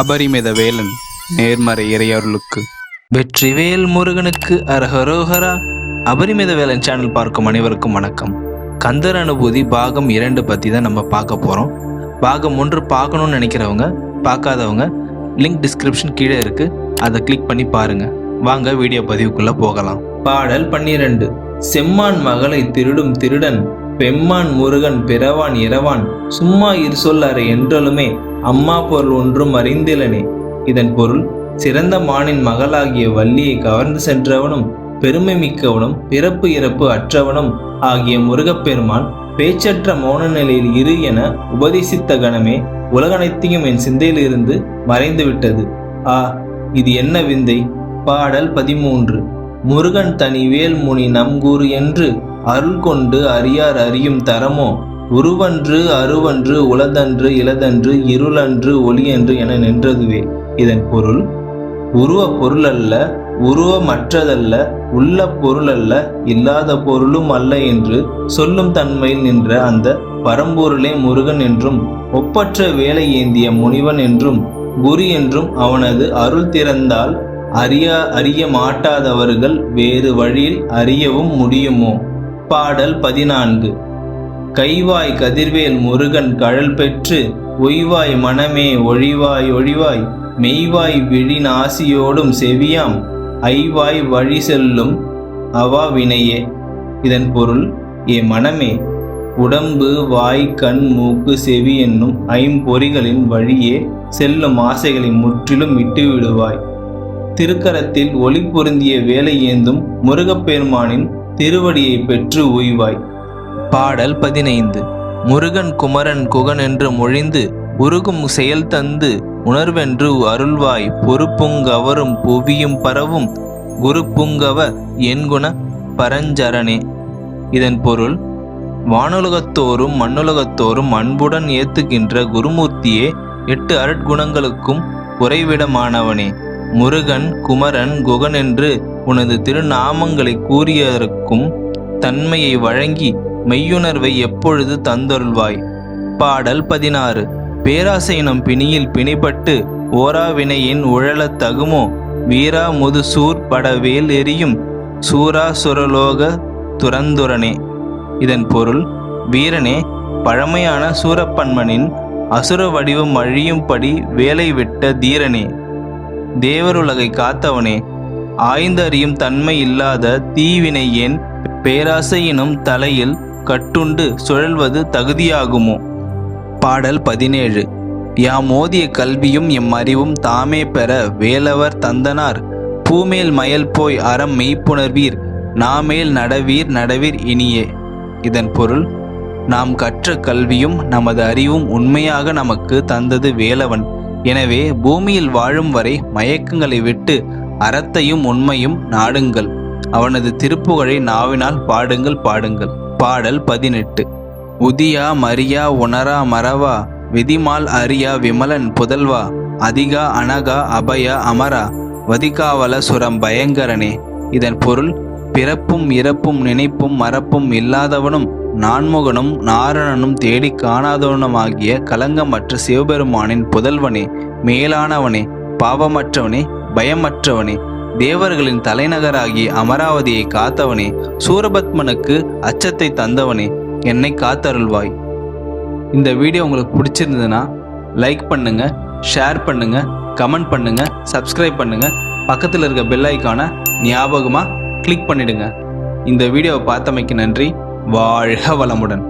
அபரிமித வேலன் நேர்மறை இறையருளுக்கு. வெற்றிவேல் முருகனுக்கு அரஹரோஹரா. அபரிமித வேலன் சேனல் பார்க்கும் அனைவருக்கும் வணக்கம். கந்தர் அனுபூதி பாகம் இரண்டு பற்றி தான் நம்ம பார்க்க போகிறோம் பாகம் ஒன்று பார்க்கணும்னு நினைக்கிறவங்க பார்க்காதவங்க லிங்க் டிஸ்கிரிப்ஷன் கீழே இருக்கு. அதை கிளிக் பண்ணி பாருங்க. வாங்க வீடியோ பதிவுக்குள்ள போகலாம். பாடல் பன்னிரண்டு. செம்மான் மகளை திருடும் திருடன் பெம்மான் முருகன் பிறவான் இரவான் சும்மா இரு சொல்லார என்றாலுமே அம்மா பொருள் ஒன்றும் அறிந்திலனே. இதன் பொருள் சிறந்த மானின் மகளாகிய வள்ளியை கவர்ந்து சென்றவனும் பெருமை மிக்கவனும் பிறப்பு இறப்பு அற்றவனும் ஆகிய முருகப்பெருமான் பேச்சற்ற மௌன நிலையில் இரு என உபதேசித்த கணமே உலகனைத்தையும் என் சிந்தையிலிருந்து மறைந்து விட்டது ஆ இது என்ன விந்தை? பாடல் பதிமூன்று. முருகன் தனி வேல்முனி நம்கூறு என்று அருள் கொண்டு அறியார் அறியும் தரமோ? உருவன்று அருவன்று உளதன்று இளதன்று இருளன்று ஒளியன்று என நின்றதுவே. இதன் பொருள் உருவ பொருள் அல்ல உருவமற்றதல்ல உள்ள பொருள் அல்ல இல்லாத பொருளும் அல்ல என்று சொல்லும் தன்மையில் நின்ற அந்த பரம்பொருளே முருகன் என்றும் ஒப்பற்ற வேலை ஏந்திய முனிவன் என்றும் குரு என்றும் அவனது அருள் திறந்தால் அறிய அறிய மாட்டாதவர்கள் வேறு வழியில் அறியவும் முடியுமோ? பாடல் பதினான்கு. கைவாய் கதிர்வேல் முருகன் கழல் பெற்று ஒய்வாய் மனமே ஒழிவாய் ஒழிவாய் மெய்வாய் விழின் ஆசியோடும் செவியாம் ஐவாய் வழி செல்லும் அவா வினையே. இதன் பொருள் ஏ மனமே உடம்பு வாய் கண் மூக்கு செவி என்னும் ஐம்பொறிகளின் வழியே செல்லும் ஆசைகளை முற்றிலும் விட்டு விடுவாய் திருக்கரத்தில் ஒளி பொருந்திய வேலை ஏந்தும் முருகப்பெருமானின் திருவடியை பெற்று உய்வாய். பாடல் பதினைந்து. முருகன் குமரன் குகன் என்று மொழிந்து உருகும் செயல் தந்து உணர்வென்று அருள்வாய் பொறுப்புங்கவரும் புவியும் பரவும் குருப்புங்கவ என்குண பரஞ்சரணே இதன் பொருள் வானுலகத்தோறும் மண்ணுலகத்தோறும் அன்புடன் ஏத்துகின்ற குருமூர்த்தியே எட்டு அருட்குணங்களுக்கும் உறைவிடமானவனே. முருகன் குமரன் குகன் என்று உனது திருநாமங்களை கூறியதற்கும் தன்மையை வழங்கி மெய்யுணர்வை எப்பொழுது தந்தருள்வாய்? பாடல் பதினாறு. பேராசையினம் பிணியில் பிணிப்பட்டு ஓராவினையின் உழலத் தகுமோ? வீரா முது சூர் படவேல் எரியும் சூரா சுரலோக துரந்துரனே இதன் பொருள் வீரனே பழமையான சூரப்பன்மனின் அசுர வடிவம் அழியும்படி வேலை விட்ட தீரனே. தேவருலகை காத்தவனே ஆய்ந்தறியும் தன்மை இல்லாத தீவினை ஏன் பேராசையினும் தலையில் கட்டுண்டு சுழல்வது தகுதியாகுமோ? பாடல் பதினேழு. யாம் ஓதிய கல்வியும் எம் அறிவும் தாமே பெற வேலவர் தந்தனார். பூமேல் மயல் போய் அறம் மெய்ப்புணர்வீர். நாமேல் நடவீர் நடவீர் இனியே. இதன் பொருள் நாம் கற்ற கல்வியும் நமது அறிவும் உண்மையாக நமக்கு தந்தது வேலவன். எனவே பூமியில் வாழும் வரை மயக்கங்களை விட்டு அறத்தையும் உண்மையும் நாடுங்கள். அவனது திருப்புகழை நாவினால் பாடுங்கள் பாடுங்கள். பாடல் பதினெட்டு. உதியா மரியா உணரா மறவா விதிமால் அரியா விமலன் புதல்வா அதிகா அனகா அபயா அமரா வதிகாவல சுரம் பயங்கரனே. இதன் பொருள் பிறப்பும் இறப்பும் நினைப்பும் மறப்பும் இல்லாதவனும் நான்முகனும் நாரணனும் தேடி காணாதவனுமாகிய கலங்கமற்ற சிவபெருமானின் புதல்வனே மேலானவனே பாவமற்றவனே பயமற்றவனே தேவர்களின் தலைநகராகிய அமராவதியை காத்தவனே சூரபத்மனுக்கு அச்சத்தை தந்தவனே என்னை காத்தருள்வாய். இந்த வீடியோ உங்களுக்கு பிடிச்சிருந்ததுன்னா லைக் பண்ணுங்க ஷேர் பண்ணுங்க கமெண்ட் பண்ணுங்க சப்ஸ்கிரைப் பண்ணுங்க பக்கத்தில் இருக்க பெல் ஐக்கானை ஞாபகமாக கிளிக் பண்ணிடுங்க. இந்த வீடியோவை பார்த்தமைக்கு நன்றி. வாழ்க வளமுடன்.